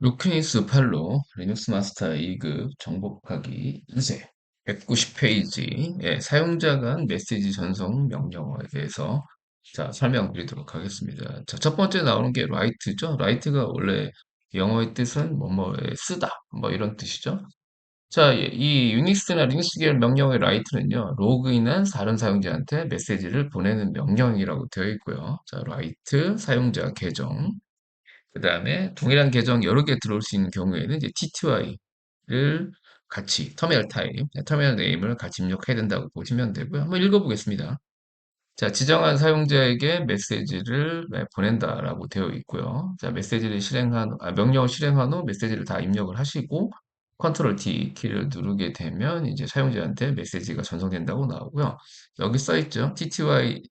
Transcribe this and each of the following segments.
루키니스 팔로 리눅스 마스터 2급 정복하기 2세 190페이지 예, 사용자 간 메시지 전송 명령어에 대해서 자, 설명드리도록 하겠습니다. 자, 첫 번째 나오는 게 write죠. write가 원래 영어의 뜻은 뭐뭐에 쓰다 뭐 이런 뜻이죠. 자, 예, 이 유닉스나 리눅스 계열 명령어의 write는요. 로그인한 다른 사용자한테 메시지를 보내는 명령이라고 되어 있고요. 자, write 사용자 계정 그 다음에 동일한 계정 여러 개 들어올 수 있는 경우에는 이제 TTY를 같이 터미널 타입, 터미널 네임을 같이 입력해야 된다고 보시면 되고요. 한번 읽어보겠습니다. 자, 지정한 사용자에게 메시지를 네, 보낸다라고 되어 있고요. 자, 메시지를 실행한, 아, 명령을 실행한 후 메시지를 다 입력을 하시고 컨트롤 D 키를 누르게 되면 이제 사용자한테 메시지가 전송된다고 나오고요. 여기 써 있죠. TTY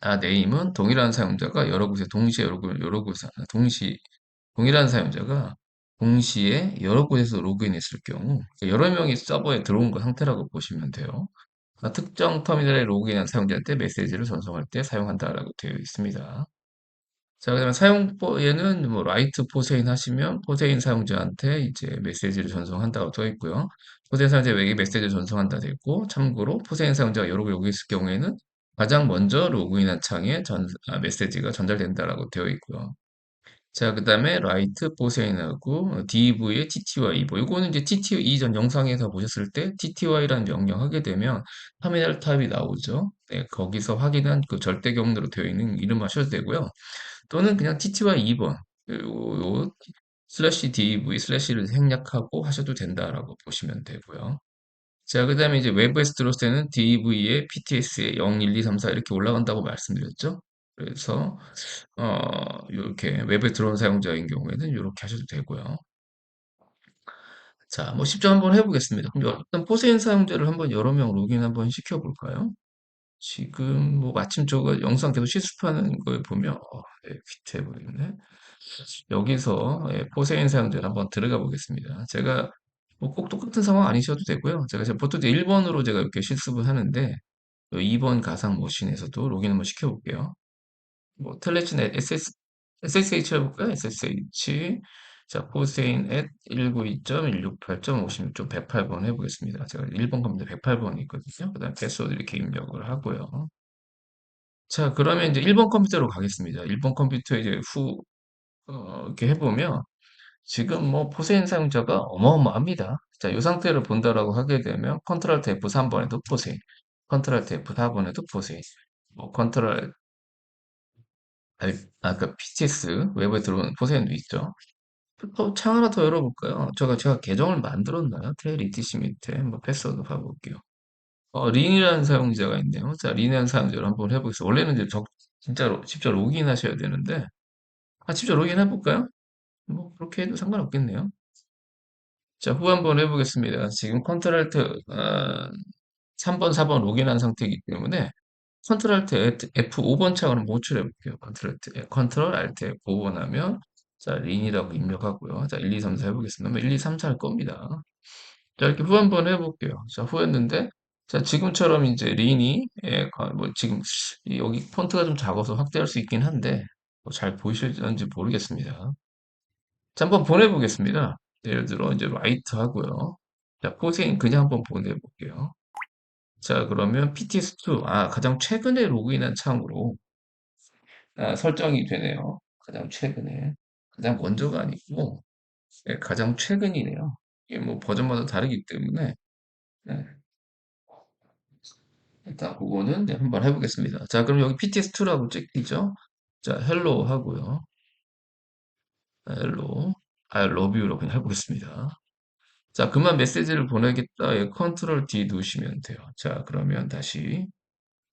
아, 네임은 동일한 사용자가 여러 곳에 동시에 여러, 곳- 여러 곳에 동시 동일한 사용자가 동시에 여러 곳에서 로그인했을 경우 그러니까 여러 명이 서버에 들어온 것 상태라고 보시면 돼요. 그러니까 특정 터미널에 로그인한 사용자한테 메시지를 전송할 때 사용한다라고 되어 있습니다. 자, 그다음에 사용법에는 뭐 라이트 포세인 하시면 포세인 사용자한테 이제 메시지를 전송한다고 되어 있고요. 포세인 사용자에게 메시지를 전송한다 되어 있고 참고로 포세인 사용자가 여러 개 여기 있을 경우에는 가장 먼저 로그인한 창에 전, 아, 메시지가 전달된다라고 되어 있고요. 자, 그 다음에 라이트 포세인하고 DV의 TTY 뭐 이거는 이제 TTY 이전 영상에서 보셨을 때 TTY라는 명령 하게 되면 터미널 타입이 나오죠. 네, 거기서 확인한 그 절대 경로로 되어 있는 이름 하셔도 되고요. 또는 그냥 TTY 2번 요, 요 슬래시 DV 슬래시를 생략하고 하셔도 된다라고 보시면 되고요. 자, 그 다음에 이제 외부에서 들어올 때는 DV에 PTS에 0, 1, 2, 3, 4 이렇게 올라간다고 말씀드렸죠. 그래서 어, 이렇게 웹에 들어온 사용자인 경우에는 이렇게 하셔도 되고요. 자, 뭐 쉽게 한번 해보겠습니다. 그럼 일단 포세인 사용자를 한번 여러 명 로그인 한번 시켜볼까요? 지금 뭐 마침 저거 영상 계속 실습하는 걸 보면 어, 네, 퀴트해 보이네. 여기서 예, 포세인 사용자를 한번 들어가 보겠습니다. 제가 뭐 꼭 똑같은 상황 아니셔도 되고요. 제가 제가 보통 이제 1번으로 제가 이렇게 실습을 하는데 2번 가상 머신에서도 로그인 한번 시켜볼게요. 뭐 텔레치넷 SS, SSH 해볼까요? SSH 자 포세인 at 192.168.56.108번 해보겠습니다. 제가 1번 컴퓨터 108번이 있거든요. 그 다음 패스워드 이렇게 입력을 하고요. 자 그러면 이제 1번 컴퓨터로 가겠습니다. 1번 컴퓨터 이제 후 어, 이렇게 해보면 지금 뭐 포세인 사용자가 어마어마합니다. 자, 이 상태를 본다라고 하게 되면 컨트롤 F 3번에도 포세인, 컨트롤 F 4번에도 포세인, 뭐 컨트롤 알- 아까 PTS 외부에 들어오는 포세인도 있죠. 또 창 하나 더 열어볼까요? 제가 제가 계정을 만들었나요? 테일 ETC 밑에 뭐 패스워드 봐볼게요. 어, 린이라는 사용자가 있네요. 자, 린이라는 사용자를 한번 해보겠습니다. 원래는 이제 적, 진짜로 직접 로그인 하셔야 되는데, 아, 직접 로그인 해볼까요? 뭐 그렇게 해도 상관없겠네요. 자, 후 한번 해보겠습니다. 지금 컨트롤 Alt, 아, 3번, 4번 로그인한 상태이기 때문에 컨트롤 Alt F5번 창을 한번 호출해 볼게요. 컨트롤 Alt, 컨트롤 Alt F5번 하면 자, 린이라고 입력하고요. 자, 1, 2, 3, 4 해보겠습니다. 1, 2, 3, 4 할 겁니다. 자, 이렇게 후 한번 해볼게요. 자, 후 했는데 자, 지금처럼 이제 린이 예, 거- 뭐 지금 이- 여기 폰트가 좀 작아서 확대할 수 있긴 한데 뭐 잘 보이실지 모르겠습니다. 자, 한번 보내보겠습니다. 예를 들어, 이제 라이트 하고요. 자, 포세인 그냥 한번 보내볼게요. 자, 그러면 PTS2, 아, 가장 최근에 로그인한 창으로 아, 설정이 되네요. 가장 최근에. 가장 먼저가 아니고, 예, 가장 최근이네요. 이게 뭐 버전마다 다르기 때문에, 네, 일단 그거는 네, 한번 해보겠습니다. 자, 그럼 여기 PTS2라고 찍히죠? 자, 헬로 하고요. I love you로 그냥 해보겠습니다. 자, 그만 메시지를 보내겠다에 컨트롤 D 누르시면 돼요. 자, 그러면 다시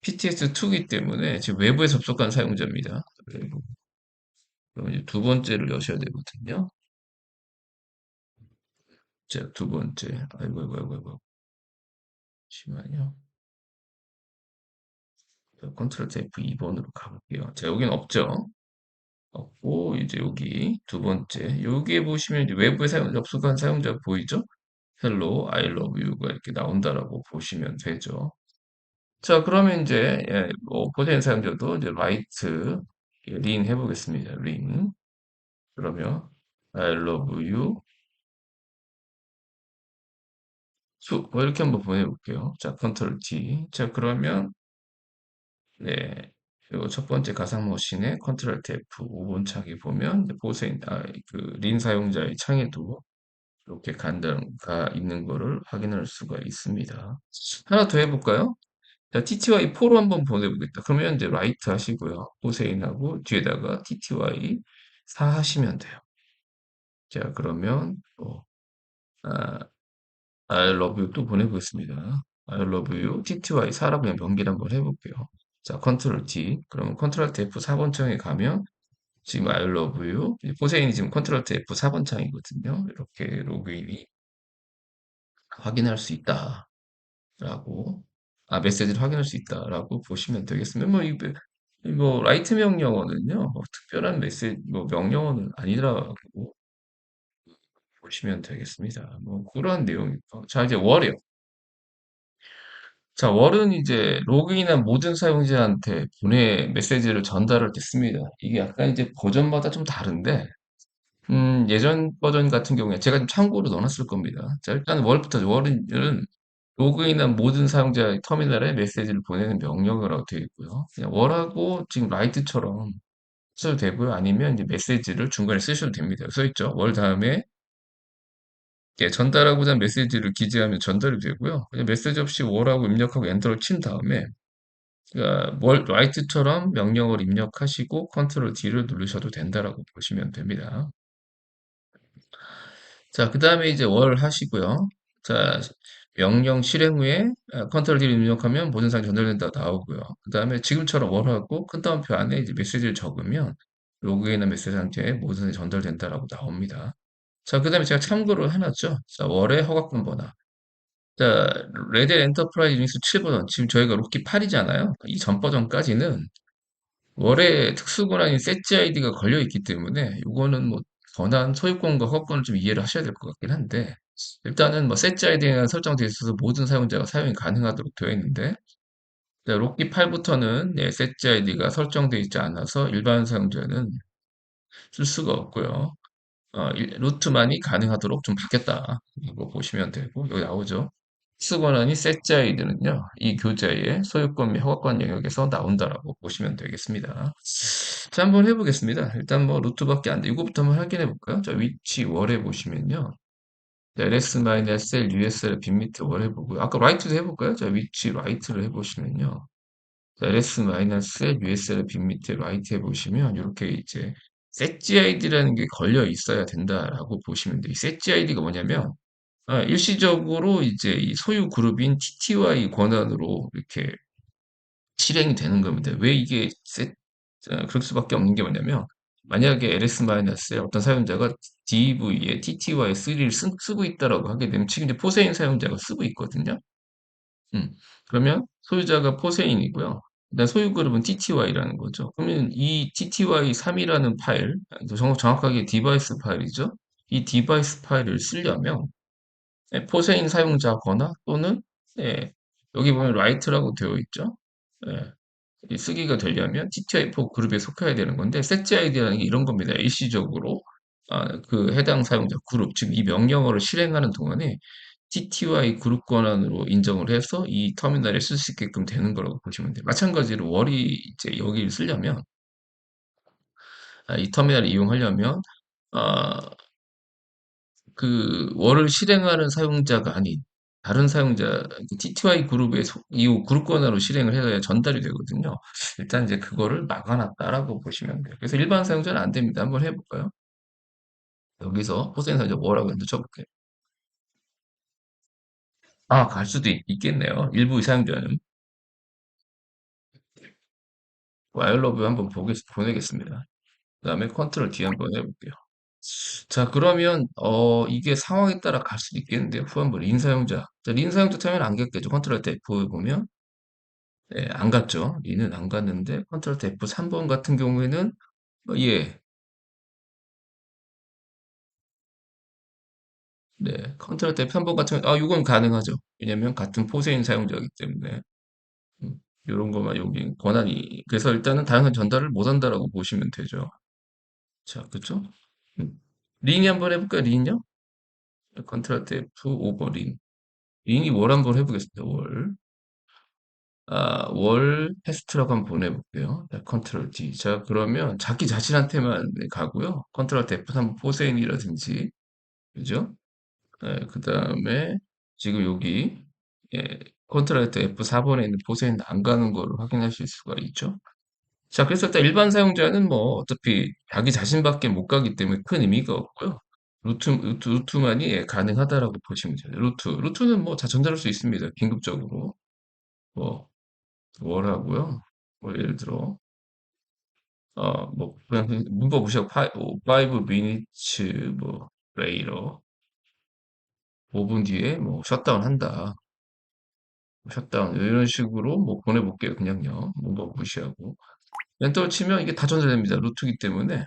PTS2이기 때문에 지금 외부에 접속한 사용자입니다. 그럼 이제 두 번째를 여셔야 되거든요. 자, 두 번째. 아이고, 아이고, 아이고, 아이고. 잠시만요. 컨트롤 F2번으로 가볼게요. 자, 여기는 없죠. 없고, 이제 여기 두 번째. 여기에 보시면 외부에 사용, 접속한 사용자 보이죠? Hello, I love you가 이렇게 나온다라고 보시면 되죠. 자, 그러면 이제, 예, 뭐, 포텐 사용자도 이제 라이트, 린 해보겠습니다. 린. 그러면, I love you. 수, 뭐 이렇게 한번 보내볼게요. 자, 컨트롤 T. 자, 그러면, 네. 그리고 첫 번째 가상 머신에 컨트롤 F 5번 창에 보면, 이제 보세요. 아, 그, 린 사용자의 창에도 이렇게 간단가 있는 거를 확인할 수가 있습니다. 하나 더 해볼까요? 자, TTY4로 한번 보내보겠다. 그러면 이제 라이트 하시고요. 호세인하고 뒤에다가 TTY 4 하시면 돼요. 자, 그러면 또, 아, I love you 또 보내보겠습니다. I love you TTY 4라고 그냥 연기를 한번 해볼게요. 자, 컨트롤 T. 그러면 컨트롤 F 4번 창에 가면 지금 I love you. 호세인이 지금 컨트롤 F 4번 창이거든요. 이렇게 로그인이 확인할 수 있다. 라고, 아, 메시지를 확인할 수 있다 라고 보시면 되겠습니다. 뭐, 이, 이 뭐, 라이트 명령어는요, 뭐, 특별한 메시지, 뭐, 명령어는 아니라고 보시면 되겠습니다. 뭐, 그런 내용이고. 자, 이제 월이요. 자, 월은 이제 로그인한 모든 사용자한테 보내 메시지를 전달을 됐습니다. 이게 약간 이제 버전마다 좀 다른데, 음, 예전 버전 같은 경우에 제가 좀 참고로 넣어놨을 겁니다. 자, 일단 월부터 월은 로그인한 모든 사용자 터미널에 메시지를 보내는 명령어라고 되어 있고요. 그냥 월하고 지금 라이트처럼 써도 되고요. 아니면 이제 메시지를 중간에 쓰셔도 됩니다. 써 있죠. 월 다음에 예, 전달하고자 하는 메시지를 기재하면 전달이 되고요. 그냥 메시지 없이 월하고 입력하고 엔터를 친 다음에 그러니까 월 라이트처럼 명령어를 입력하시고 컨트롤 D를 누르셔도 된다라고 보시면 됩니다. 자, 그 다음에 이제 월 하시고요. 자, 명령 실행 후에 아, 컨트롤 D를 입력하면 사항이 전달된다 나오고요. 그 다음에 지금처럼 월 하고 큰 따옴표 안에 이제 메시지를 적으면 로그인한 메시지 상태에 사항이 전달된다라고 나옵니다. 자, 그 다음에 제가 참고를 해놨죠. 자, 월의 허가권 번호. 자, 레드 엔터프라이즈 유닉스 7버전. 지금 저희가 로키 8이잖아요. 이 전 버전까지는 월에 특수권한인 세치 아이디가 걸려 있기 때문에 이거는 뭐 권한 소유권과 허가권을 좀 이해를 하셔야 될 것 같긴 한데 일단은 뭐 세치 아이디가 설정되어 있어서 모든 사용자가 사용이 가능하도록 되어 있는데 자, 로키 8부터는 네, 세치 아이디가 설정되어 있지 않아서 일반 사용자는 쓸 수가 없고요. 어, 일- 루트만이 가능하도록 좀 바뀌었다. 이거 보시면 되고 여기 나오죠. 특수권한이 세치 아이디는요. 이 교재의 소유권 및 허가권 영역에서 나온다라고 보시면 되겠습니다. 자, 한번 해보겠습니다. 일단 뭐 루트밖에 안 돼. 이거부터 한번 확인해 볼까요? 자, 위치 월에 보시면요. ls-l usl 빈미트 월 해보고요. 아까 라이트도 해볼까요? 자, 위치 라이트를 해보시면요. 자, ls-l usl 빈미트 라이트 해보시면 이렇게 이제 setg id라는 게 걸려 있어야 된다라고 보시면 돼요. 이 setg id가 뭐냐면 아, 일시적으로 이제 이 소유 그룹인 TTY 권한으로 이렇게 실행이 되는 겁니다. 왜 이게 세, 자, 그럴 수밖에 없는 게 뭐냐면 만약에 ls-에 어떤 사용자가 DV에 TTY3를 쓰, 고 있다라고 하게 되면 지금 이제 포세인 사용자가 쓰고 있거든요. 음, 그러면 소유자가 포세인이고요. 일단 소유 그룹은 TTY라는 거죠. 그러면 이 TTY3이라는 파일, 정, 정확하게 디바이스 파일이죠. 이 디바이스 파일을 쓰려면 예, 포세인 사용자거나 또는 예, 여기 보면 라이트라고 되어 있죠. 예, 이 쓰기가 되려면 TTI4 그룹에 속해야 되는 건데 setg id라는 게 이런 겁니다. 일시적으로 아, 그 해당 사용자 그룹, 즉 이 명령어를 실행하는 동안에 TTY 그룹 권한으로 인정을 해서 이 터미널에 쓸 수 있게끔 되는 거라고 보시면 돼요. 마찬가지로 월이 이제 여기를 쓰려면 아, 이 터미널을 이용하려면 아, 그 월을 실행하는 사용자가 아닌 다른 사용자 TTY 그룹의 소- 이후 그룹 권한으로 실행을 해야 전달이 되거든요. 일단 이제 그거를 막아놨다라고 보시면 돼요. 그래서 일반 사용자는 안 됩니다. 한번 해볼까요? 여기서 호세인 사용자 뭐라고 했는지 쳐볼게요. 아, 갈 수도 있, 겠네요 일부 사용자는 와일러브 한번 보겠, 보내겠습니다. 그 다음에 컨트롤 D 한번 해볼게요. 자, 그러면 어 이게 상황에 따라 갈 수도 있겠는데요. 후반부 린 사용자. 자, 린 사용자 타면 안 갔겠죠. 컨트롤 F 보면 네, 안 갔죠. 리는 안 갔는데 컨트롤 F 3번 같은 경우에는 어, 예, 네, 컨트롤 F 3번 같은 아, 이건 가능하죠. 왜냐면 같은 포세인 사용자이기 때문에 음, 이런 거만 여기 권한이 그래서 일단은 다양한 전달을 못 한다라고 보시면 되죠. 자, 그렇죠? 음. 린이 한번 해볼까요? 린요? 컨트롤 F 오버 린. 린이 월 한번 해보겠습니다. 월. 아, 월 테스트라고 한번 보내볼게요. 자, 컨트롤 D. 자, 그러면 자기 자신한테만 가고요. 컨트롤 F 한번 포세인이라든지, 그죠? 예, 그 다음에 지금 여기 예, 컨트롤 F4번에 있는 포세인 안 가는 거를 확인하실 수가 있죠. 자, 그래서 일단 일반 사용자는 뭐 어차피 자기 자신밖에 못 가기 때문에 큰 의미가 없고요. 루트, 루트, 루트만이 예, 가능하다라고 보시면 돼요. 루트. 루트는 뭐다 전달할 수 있습니다. 긴급적으로. 뭐, 뭐라고요? 뭐 예를 들어, 어, 뭐, 그냥 문법 무시하고 5 minutes, 뭐, later. 5분 뒤에 뭐, 셧다운 한다. 셧다운. 이런 식으로 뭐 보내볼게요. 그냥요. 문법 무시하고. 엔터 치면 이게 다 전달됩니다. 루트기 때문에.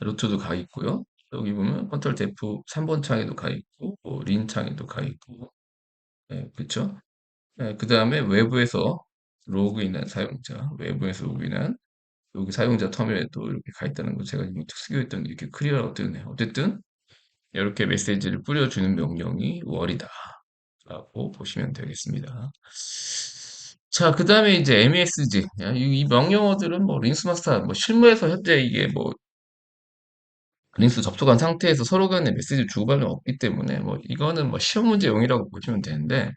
루트도 가 있고요. 여기 보면 컨트롤 F 3번 창에도 가 있고, 뭐, 린 창에도 가 있고, 예, 그쵸? 예, 그 다음에 외부에서 로그인한 사용자, 외부에서 로그인한 여기 사용자 터미널에도 이렇게 가 있다는 거 제가 지금 특수교했더니 이렇게 클리어라고 뜨네요. 어쨌든 이렇게 메시지를 뿌려주는 명령이 월이다 라고 보시면 되겠습니다. 자, 그 다음에 이제 MESG. 이, 이 명령어들은 뭐 린스 마스터, 뭐 실무에서 현재 이게 뭐 린스 접속한 상태에서 서로 간에 메시지 주고받는 없기 때문에 뭐 이거는 뭐 시험 문제용이라고 보시면 되는데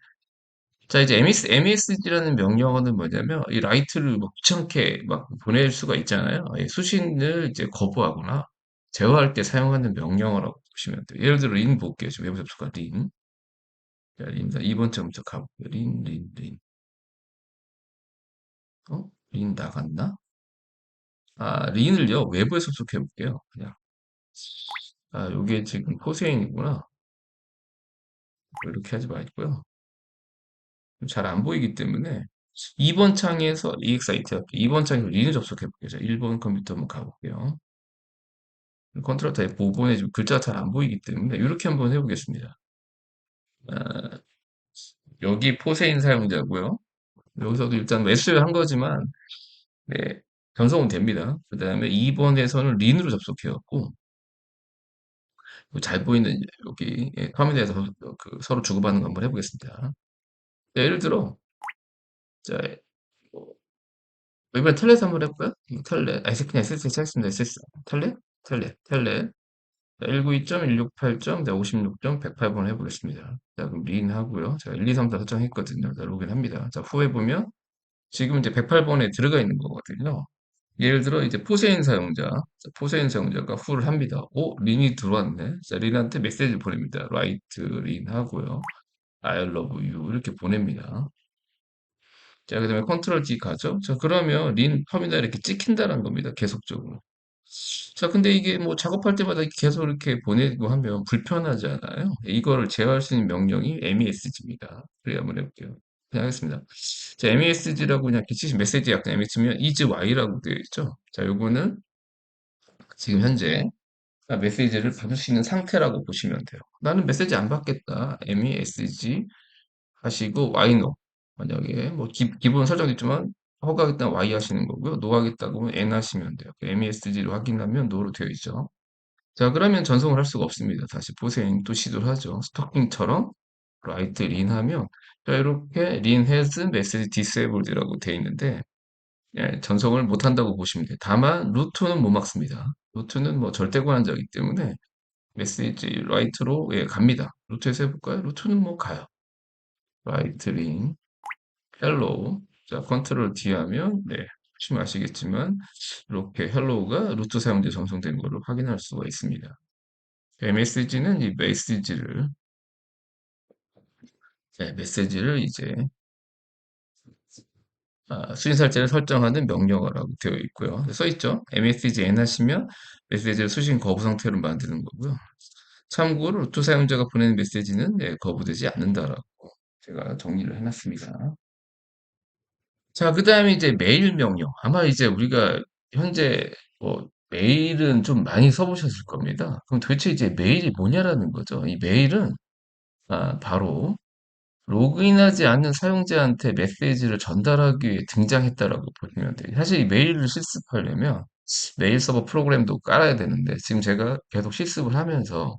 자 이제 MS, MESG라는 명령어는 뭐냐면 이 라이트를 뭐 귀찮게 막 보낼 수가 있잖아요. 이 수신을 이제 거부하거나 제어할 때 사용하는 명령어라고 보시면 돼요. 예를 들어 린 볼게요. 지금 외부 접속한 린. 자, 린 2번 점부터 가볼게요. 린, 린, 린. 어? 린 나갔나? 아, 린을요, 외부에 접속해 볼게요. 그냥. 아, 요게 지금 포세인이구나. 이렇게 하지 말고요. 잘 안 보이기 때문에 2번 창에서 EXIT 할게요. 2번 창에서 린을 접속해 볼게요. 1번 컴퓨터 한번 가볼게요. 컨트롤 타 F5번에 지금 글자가 잘 안 보이기 때문에 이렇게 한번 해보겠습니다. 아, 여기 포세인 사용자고요. 여기서도 일단 매수를 한 거지만 네, 변성은 됩니다. 그 다음에 2번에서는 린으로 접속해갖고 잘 보이는 여기 예, 화면에서 그 서로 주고받는 거 한번 해보겠습니다. 자, 예를 들어 자, 뭐, 이번에 텔렛 한번 해볼까요? 텔렛, 아, 그냥 SS 찾겠습니다. SS. 텔렛? 텔렛, 텔렛. 192.168점, 56점, 108번 해보겠습니다. 자, 그럼 린 하고요. 자, 1, 2, 3, 4 설정했거든요. 자, 로그인 합니다. 자, 후에 보면 지금 이제 108번에 들어가 있는 거거든요. 예를 들어 이제 포세인 사용자, 자, 포세인 사용자가 후를 합니다. 오, 린이 들어왔네. 자, 린한테 메시지 보냅니다. 라이트 린 하고요. I love you 이렇게 보냅니다. 자, 그 다음에 컨트롤 D 가죠. 자, 그러면 린 터미널 이렇게 찍힌다는 겁니다. 계속적으로. 자, 근데 이게 뭐 작업할 때마다 계속 이렇게 보내고 하면 불편하잖아요. 이거를 제어할 수 있는 명령이 MESG입니다. 그래 한번 해볼게요. 그냥 하겠습니다. 자, MESG라고 그냥 기치신 메시지 약간 MESG면 isy라고 되어 있죠. 자, 요거는 지금 현재 메시지를 받을 수 있는 상태라고 보시면 돼요. 나는 메시지 안 받겠다. MESG 하시고 yno 만약에 뭐 기, 본 설정도 있지만 허가하겠다면 Y 하시는 거고요. 노 하겠다고 하면 N 하시면 돼요. MESG로 확인하면 노로 되어 있죠. 자, 그러면 전송을 할 수가 없습니다. 다시 보세요. 또 시도를 하죠. 스토킹처럼 라이트 린 하면 자, 이렇게 린 has message disabled라고 되어 있는데 예, 전송을 못 한다고 보시면 돼요. 다만 루트는 못 막습니다. 루트는 뭐 절대 권한자이기 때문에 메시지 라이트로 예, 갑니다. 루트에서 해볼까요? 루트는 뭐 가요. 라이트 린 헬로우 자 컨트롤 D 하면 네 보시면 아시겠지만 이렇게 헬로우가 루트 사용자 전송된 것을 확인할 수가 있습니다. MSG는 이 메시지를 네, 메시지를 이제 아, 수신살자를 설정하는 명령어라고 되어 있고요. 써 있죠. msg n 하시면 메시지를 수신 거부 상태로 만드는 거고요. 참고로 루트 사용자가 보내는 메시지는 네, 거부되지 않는다라고 제가 정리를 해놨습니다. 자, 그 다음에 이제 메일 명령. 아마 이제 우리가 현재 뭐 메일은 좀 많이 써보셨을 겁니다. 그럼 도대체 이제 메일이 뭐냐라는 거죠. 이 메일은 아, 바로 로그인하지 않는 사용자한테 메시지를 전달하기 위해 등장했다라고 보시면 돼요. 사실 이 메일을 실습하려면 메일 서버 프로그램도 깔아야 되는데 지금 제가 계속 실습을 하면서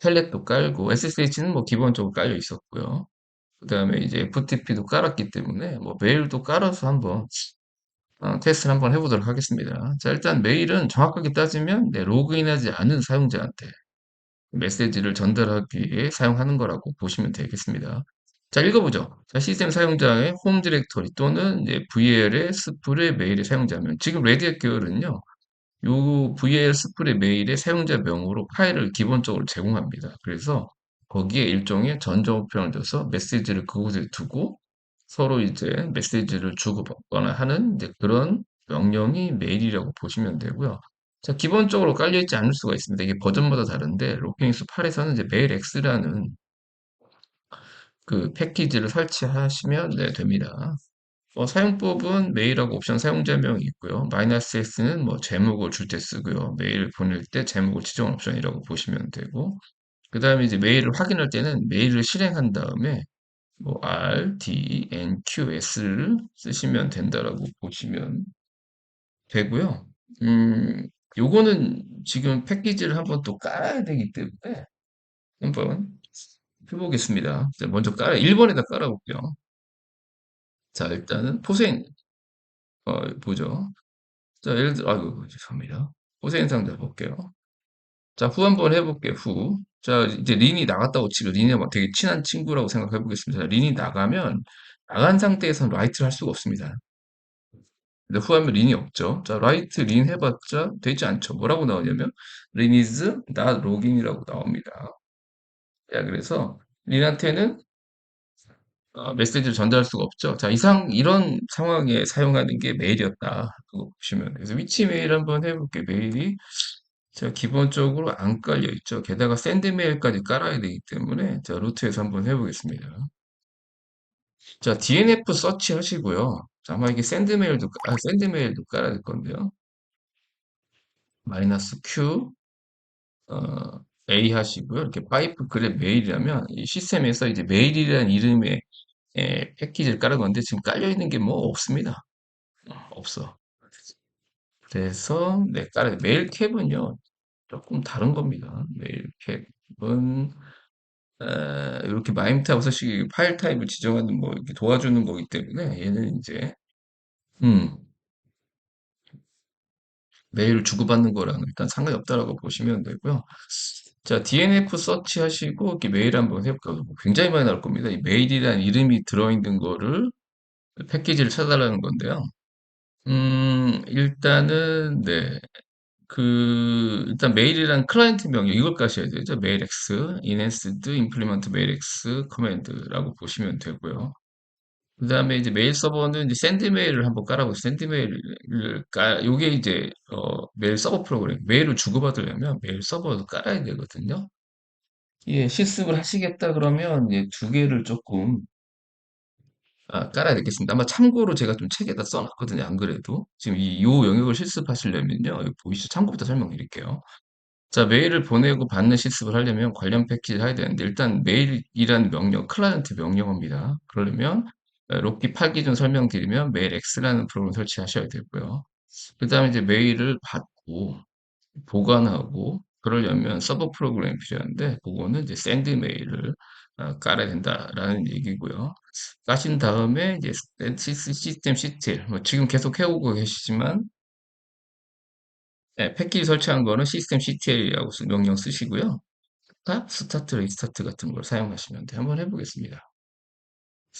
텔넷도 깔고 SSH는 뭐 기본적으로 깔려 있었고요. 그 다음에 이제 FTP도 깔았기 때문에 뭐 메일도 깔아서 한번 어, 테스트를 한번 해보도록 하겠습니다. 자, 일단 메일은 정확하게 따지면 네, 로그인하지 않은 사용자한테 메시지를 전달하기 위해 사용하는 거라고 보시면 되겠습니다. 자, 읽어보죠. 자, 시스템 사용자의 홈 디렉터리 또는 VL의 스플의 메일의 사용자면 지금 레디엣 계열은요. 요 VL 스플의 메일의 사용자 명으로 파일을 기본적으로 제공합니다. 그래서 거기에 일종의 전자우편을 둬서 메시지를 그곳에 두고 서로 이제 메시지를 주고받거나 하는 그런 명령이 메일이라고 보시면 되고요. 자, 기본적으로 깔려있지 않을 수가 있습니다. 이게 버전마다 다른데, 로킹스 8에서는 이제 메일 X라는 그 패키지를 설치하시면 네, 됩니다. 어, 사용법은 메일하고 옵션 사용자명이 있고요. 마이너스 S는 뭐 제목을 줄 때 쓰고요. 메일 보낼 때 제목을 지정한 옵션이라고 보시면 되고, 그 다음에 이제 메일을 확인할 때는 메일을 실행한 다음에 뭐 R, D, N, Q, S를 쓰시면 된다라고 보시면 되고요. 음, 요거는 지금 패키지를 한번 또 깔아야 되기 때문에 한번 해보겠습니다. 자, 먼저 깔아, 1번에다 깔아볼게요. 자, 일단은 포생, 어, 보죠. 자, 예를 들어, 아이고, 죄송합니다. 포생 상자 볼게요. 자, 후 한번 해볼게요, 후. 자, 이제 린이 나갔다고 치고, 린이 막 되게 친한 친구라고 생각해 보겠습니다. 자, 린이 나가면, 나간 상태에서는 라이트를 할 수가 없습니다. 근데 후하면 린이 없죠. 자, 라이트 린 해봤자 되지 않죠. 뭐라고 나오냐면, 린 is not login이라고 나옵니다. 자, 그래서 린한테는 어, 메시지를 전달할 수가 없죠. 자, 이상, 이런 상황에 사용하는 게 메일이었다. 그거 보시면. 그래서 위치 메일 한번 해볼게요. 메일이. 자, 기본적으로 안 깔려 있죠. 게다가 샌드 메일까지 깔아야 되기 때문에, 자, 루트에서 한번 해보겠습니다. 자, DNF 서치 하시고요. 자, 아마 이게 샌드 메일도, 아, 샌드 메일도 깔아야 될 건데요. 마이너스 Q, 어, A 하시고요. 이렇게 파이프 그랩 메일이라면, 이 시스템에서 이제 메일이라는 이름의 예, 패키지를 깔은 건데 지금 깔려 있는 게 뭐 없습니다. 어, 없어. 그래서 네, 깔아 메일 캡은요 조금 다른 겁니다. 메일 캡은 에, 이렇게 마임탑 서식 파일 타입을 지정하는 뭐 이렇게 도와주는 거기 때문에 얘는 이제 음 메일을 주고받는 거랑 일단 상관이 없다라고 보시면 되고요. 자, DNF 서치 하시고 이렇게 메일 한번 해볼까요? 뭐 굉장히 많이 나올 겁니다. 이 메일이라는 이름이 들어있는 거를 패키지를 찾아달라는 건데요. 음, 일단은, 네. 그, 일단 메일이란 클라이언트 명령, 이걸 까셔야 되죠. 메일X, enhanced implement mailx command라고 보시면 되고요. 그 다음에 이제 메일 서버는 이제 샌드 메일을 한번 깔아보세요. 샌드 메일을 깔, 요게 이제, 어, 메일 서버 프로그램. 메일을 주고받으려면 메일 서버도 깔아야 되거든요. 예, 실습을 하시겠다 그러면 이제 두 개를 조금 아, 깔아야 되겠습니다. 아마 참고로 제가 좀 책에다 써놨거든요. 안 그래도. 지금 이, 요 영역을 실습하시려면요. 여기 보이시죠? 참고부터 설명드릴게요. 자, 메일을 보내고 받는 실습을 하려면 관련 패키지를 해야 되는데, 일단 메일이라는 명령, 클라이언트 명령어입니다. 그러려면, 어, 로키 8기준 설명드리면 메일 X라는 프로그램 설치하셔야 되고요. 그 다음에 이제 메일을 받고, 보관하고, 그러려면 서버 프로그램이 필요한데, 그거는 이제 샌드 메일을 어, 깔아야 된다라는 얘기고요. 까신 다음에 이제 시스- 시스템 CTL 뭐 지금 계속 해오고 계시지만 네, 패키지 설치한 거는 시스템 CTL이라고 명령 쓰시고요. 스탑, 스타트, 리스타트 같은 걸 사용하시면 돼. 한번 해보겠습니다.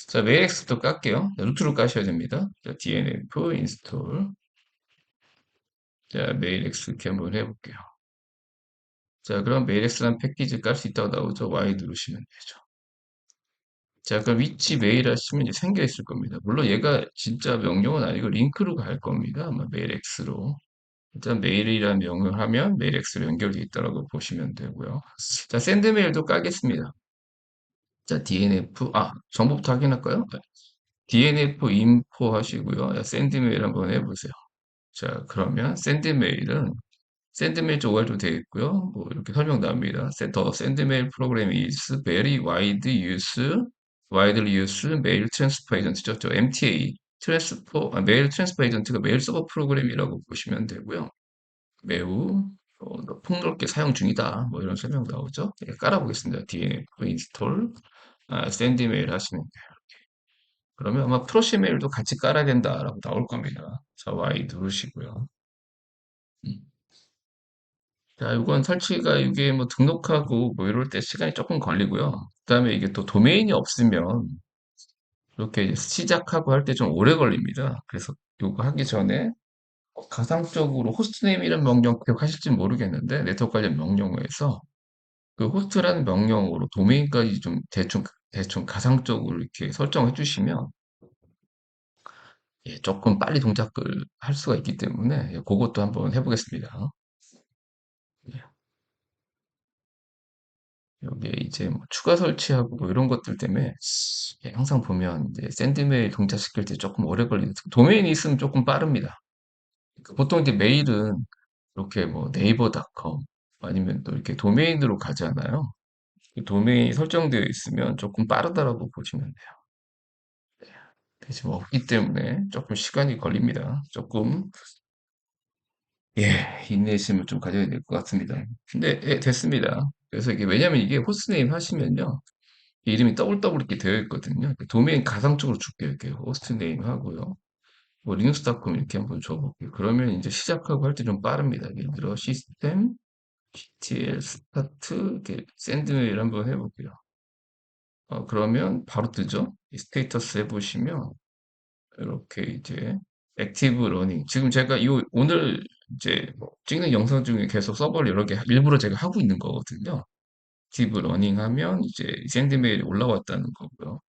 자, 메일엑스도 깔게요. 자, 루트로 까셔야 됩니다. 자, DNF 인스톨. 자, 메일엑스 이렇게 한번 해볼게요. 자, 그럼 메일엑스란 패키지 깔 수 있다고 나오죠? Y 누르시면 되죠. 자, 그럼 위치 메일 하시면 이제 생겨 있을 겁니다. 물론 얘가 진짜 명령은 아니고 링크로 갈 겁니다. 아마 메일X로. 일단 메일이라는 명령을 하면 메일X로 연결되어 있다고 보시면 되고요. 자, 샌드 메일도 깔겠습니다. 자, DNF, 아, 정보부터 확인할까요? 네. DNF 인포 하시고요. 샌드 메일 한번 해보세요. 자, 그러면 샌드 메일은 샌드메일 쪽으로 되어 있고요. 뭐 이렇게 설명 나옵니다. 더 샌드메일 프로그램 is very wide use, widely used mail transfer agent죠. 저 MTA 트랜스퍼, 아, 메일 트랜스퍼 에이전트가 메일 서버 프로그램이라고 보시면 되고요. 매우 어, 폭넓게 사용 중이다. 뭐 이런 설명 나오죠. 예, 깔아보겠습니다. DNF 인스톨, 아, 샌드 메일 하시면 돼요. 그러면 아마 프로시 메일도 같이 깔아야 된다라고 나올 겁니다. 자, Y 누르시고요. 음. 자, 이건 설치가 이게 뭐 등록하고 뭐 이럴 때 시간이 조금 걸리고요. 그다음에 이게 또 도메인이 없으면 이렇게 시작하고 할 때 좀 오래 걸립니다. 그래서 이거 하기 전에 가상적으로 호스트네임 이런 명령 기억하실지 모르겠는데 네트워크 관련 명령어에서 그 호스트라는 명령어로 도메인까지 좀 대충 대충 가상적으로 이렇게 설정해 주시면 예, 조금 빨리 동작을 할 수가 있기 때문에 예, 그것도 한번 해보겠습니다. 여기에 이제 뭐 추가 설치하고 뭐 이런 것들 때문에 예, 항상 보면 이제 샌드메일 동작시킬 때 조금 오래 걸리는 도메인이 있으면 조금 빠릅니다. 그 보통 이제 메일은 이렇게 뭐 네이버닷컴 아니면 또 이렇게 도메인으로 가잖아요. 그 도메인이 설정되어 있으면 조금 빠르다라고 보시면 돼요. 네, 지금 없기 때문에 조금 시간이 걸립니다. 조금 예, 인내심을 좀 가져야 될 것 같습니다. 근데 예, 됐습니다. 그래서 이게 왜냐면 이게 호스트네임 하시면요. 이름이 더블더블 이렇게 되어 있거든요. 도메인 가상적으로 줄게요. 이렇게 호스트네임 하고요. 뭐 리눅스닷컴 이렇게 한번 줘볼게요. 그러면 이제 시작하고 할 때 좀 빠릅니다. 예를 들어 시스템 GTL 스타트 이렇게 샌드메일 한번 해볼게요. 어, 그러면 바로 뜨죠? 이 스테이터스 해보시면 이렇게 이제 액티브 러닝 지금 제가 이 오늘 이제 뭐 찍는 영상 중에 계속 서버를 여러 개 일부러 제가 하고 있는 거거든요. 액티브 러닝 하면 이제 샌드메일이 올라왔다는 거고요.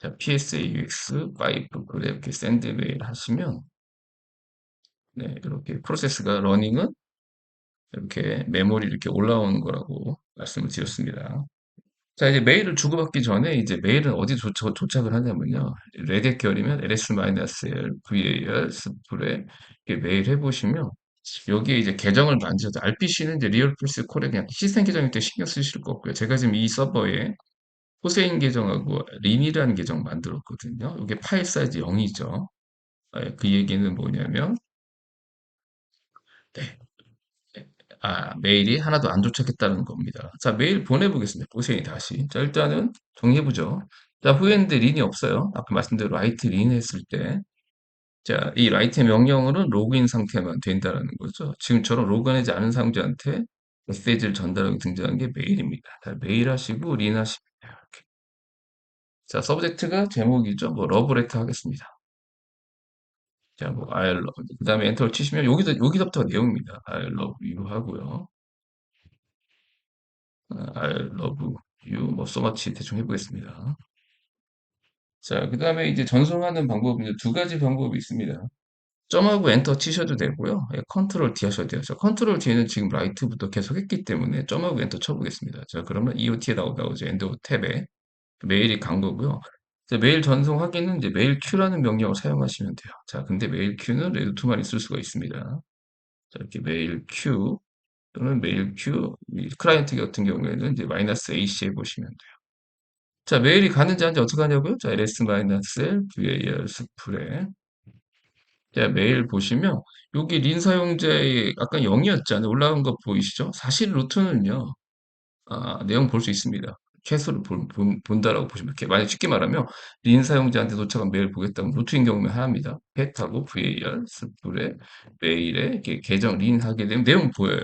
자, PSAUX 5 그래 이렇게 샌드메일 하시면 네, 이렇게 프로세스가 러닝은 이렇게 메모리 이렇게 올라오는 거라고 말씀을 드렸습니다. 자, 이제 메일을 주고받기 전에 이제 메일은 어디 도, 도착을 하냐면요. 레딧 계열이면 ls-l var 스프레 메일 해보시면 여기에 이제 계정을 만드셔서 RPC는 이제 리얼플스 콜에 그냥 시스템 계정일 때 신경 쓰실 거 없고요. 제가 지금 이 서버에 호세인 계정하고 린이라는 계정 만들었거든요. 이게 파일 사이즈 0이죠. 그 얘기는 뭐냐면 네, 아, 메일이 하나도 안 도착했다는 겁니다. 자, 메일 보내보겠습니다. 보세요, 다시. 자, 일단은 정리해보죠. 자, 후엔드 린이 없어요. 아까 말씀대로 라이트 린 했을 때. 자, 이 라이트 명령어는 로그인 상태만 된다는 거죠. 지금처럼 로그인하지 않은 사용자한테 메시지를 전달하고 등장한 게 메일입니다. 자, 메일 하시고 린 하시면. 이렇게. 자, 서브젝트가 제목이죠. 뭐, 러브레터 하겠습니다. 자, 뭐, I love, 그 다음에 엔터를 치시면 여기서, 여기서부터 내용입니다. I love you 하고요. I love you, 뭐, so much 대충 해보겠습니다. 자, 그 다음에 이제 전송하는 방법은 두 가지 방법이 있습니다. 점하고 엔터 치셔도 되고요. 예, 컨트롤 D 하셔도 돼요. 자, 컨트롤 D는 지금 라이트부터 계속 했기 때문에 점하고 엔터 쳐보겠습니다. 자, 그러면 EOT에 나오, 나오죠. 엔드 탭에. 메일이 간 거고요. 자, 메일 전송 확인은 이제 메일 큐라는 명령을 사용하시면 돼요. 자, 근데 메일 큐는 레드투만 있을 수가 있습니다. 자, 이렇게 메일 큐 또는 메일 큐, 클라이언트 같은 경우에는 이제 마이너스 AC 해보시면 돼요. 자, 메일이 가는지 아닌지 어떻게 하냐고요? 자, ls-l var 스프레. 자, 메일 보시면 여기 린 사용자의 아까 0이었잖아요. 올라간 거 보이시죠? 사실 루트는요. 아, 내용 볼 수 있습니다. 최소를 본, 본, 본 다라고 보시면 이렇게 만약 쉽게 말하면 린 사용자한테 도착한 메일 보겠다면 루트인 경우면 하나입니다. 펫하고 var 스프레 메일에 이렇게 계정 린 하게 되면 내용 보여요.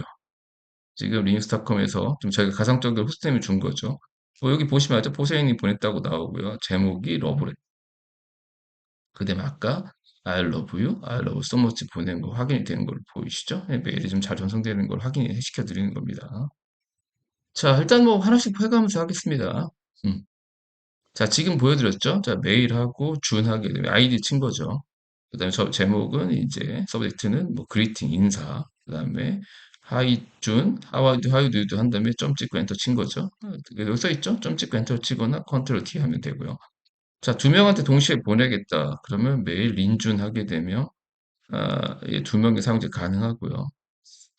지금 린스타컴에서 좀 저희가 가상적으로 호스템을 준 거죠. 뭐 여기 보시면 아죠 포세인이 보냈다고 나오고요. 제목이 러브레. 그 다음에 아까 I love you, I love so much 보낸 거 확인이 되는 걸 보이시죠? 네, 메일이 좀 잘 전송되는 걸 확인시켜 드리는 겁니다. 자, 일단 뭐 하나씩 해가면서 하겠습니다. 음. 자, 지금 보여드렸죠? 자, 메일하고 준하게 되면 아이디 친 거죠. 그 다음에 저 제목은 이제 서브젝트는 뭐 그리팅 인사. 그 다음에 하이 준, do you do 한 다음에 점 찍고 엔터 친 거죠. 여기 써 있죠? 점 찍고 엔터 치거나 컨트롤 T 하면 되고요. 자, 두 명한테 동시에 보내겠다. 그러면 메일 린준 하게 되면 아, 예, 두 명의 사용자 가능하고요.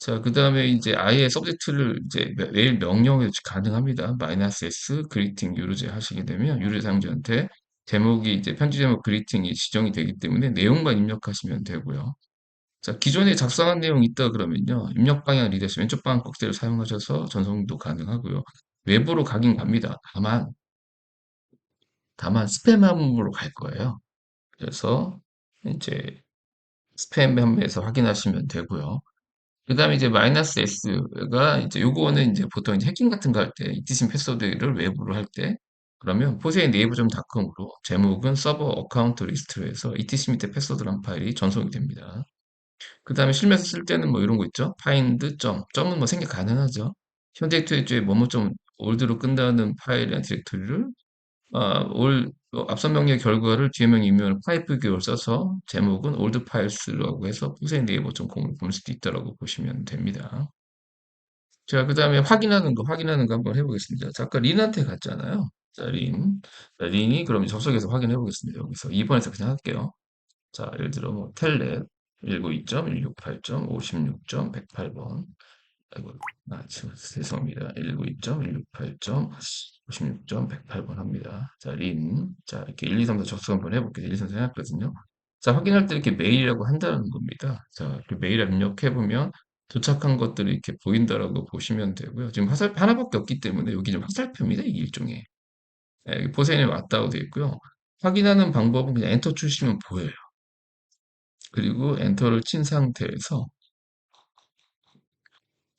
자, 그 다음에 이제 아예 서브젝트를 이제 메일 명령에 가능합니다. 마이너스 S 그리팅 유로제 하시게 되면 유료 사용자한테 제목이 이제 편지 제목 그리팅이 지정이 되기 때문에 내용만 입력하시면 되고요. 자, 기존에 작성한 내용 있다 그러면요. 입력 방향 리더십 왼쪽 방향 꼭지를 사용하셔서 전송도 가능하고요. 외부로 가긴 갑니다. 다만, 다만 스팸함으로 갈 거예요. 그래서 이제 스팸 함에서 확인하시면 되고요. 그 다음에 이제 마이너스 S가 이제 요거는 이제 보통 이제 해킹 같은 거 할 때, 이티심 패스워드를 외부로 할 때, 그러면 포세인 네이버 점 닷컴으로 제목은 서버 어카운트 리스트로 해서 etc 밑에 패스워드란 파일이 전송이 됩니다. 그 다음에 실무에서 쓸 때는 뭐 이런 거 있죠? find 점, 점은 뭐 생략 가능하죠. 현재 디렉토리에 뭐뭐 점 올드로 끝나는 파일이나 디렉토리를 아, 올 어, 앞선 명령 결과를 뒤에 명령 이면을 파이프 기호를 써서 제목은 올드 파일스라고 해서 포세인 네이버.com으로 보낼 수도 있다라고 보시면 됩니다. 자, 그 다음에 확인하는 거, 확인하는 거 한번 해보겠습니다. 자, 아까 린한테 갔잖아요. 자, 린. 자, 린이 그럼 접속해서 확인해 보겠습니다. 여기서 2번에서 그냥 할게요. 자, 예를 들어 뭐 텔넷 192.168.56.108번 아이고, 아, 참, 죄송합니다. 192.168.56.108번 합니다. 자, 린. 자, 이렇게 1, 2, 3, 4 접속 한번 해볼게요. 1, 2, 3, 4 해놨거든요. 자, 확인할 때 이렇게 메일이라고 한다는 겁니다. 자, 이렇게 메일을 입력해보면 도착한 것들이 이렇게 보인다라고 보시면 되고요. 지금 화살, 하나밖에 없기 때문에 여기 좀 화살표입니다. 이게 일종의. 예, 포세인이 왔다고 되어 있고요. 확인하는 방법은 그냥 엔터 치시면 보여요. 그리고 엔터를 친 상태에서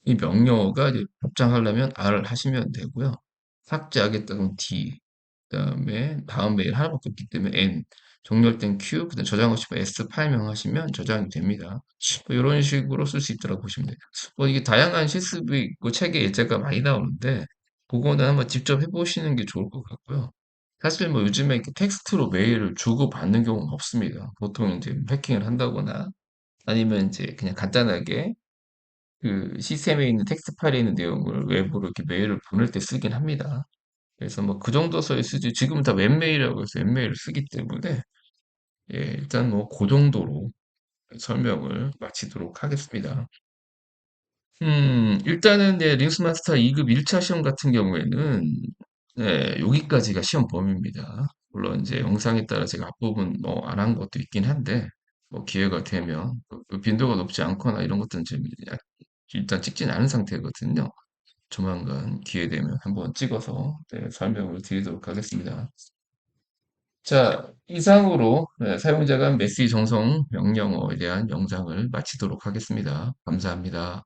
이 명령어가 이제 답장하려면 R을 하시면 되고요. 삭제하겠다면 D, 그 다음에 다음 메일 하나밖에 없기 때문에 N, 정렬 땐 Q, 그다음 저장하고 싶은 S 파일명 하시면 저장이 됩니다. 뭐 이런 식으로 쓸 수 있다고 보시면 돼요. 뭐 이게 다양한 실습이 있고 책에 예제가 많이 나오는데 그거는 한번 직접 해보시는 게 좋을 것 같고요. 사실 뭐 요즘에 이렇게 텍스트로 메일을 주고 받는 경우는 없습니다. 보통 이제 해킹을 한다거나 아니면 이제 그냥 간단하게 그 시스템에 있는 텍스트 파일에 있는 내용을 외부로 이렇게 메일을 보낼 때 쓰긴 합니다. 그래서 뭐 그 정도서의 쓰지 지금은 다 웹메일이라고 해서 웹메일을 쓰기 때문에 예, 일단 뭐 그 정도로 설명을 마치도록 하겠습니다. 음, 일단은 네, 링스 마스터 2급 1차 시험 같은 경우에는 네, 여기까지가 시험 범위입니다. 물론 이제 영상에 따라 제가 앞부분 뭐 안 한 것도 있긴 한데 뭐 기회가 되면 그- 그 빈도가 높지 않거나 이런 것들은 지금 약- 일단 찍지는 않은 상태거든요. 조만간 기회 되면 한번 찍어서 네, 설명을 드리도록 하겠습니다. 자, 이상으로 네, 사용자가 메시지 전송 명령어에 대한 영상을 마치도록 하겠습니다. 감사합니다.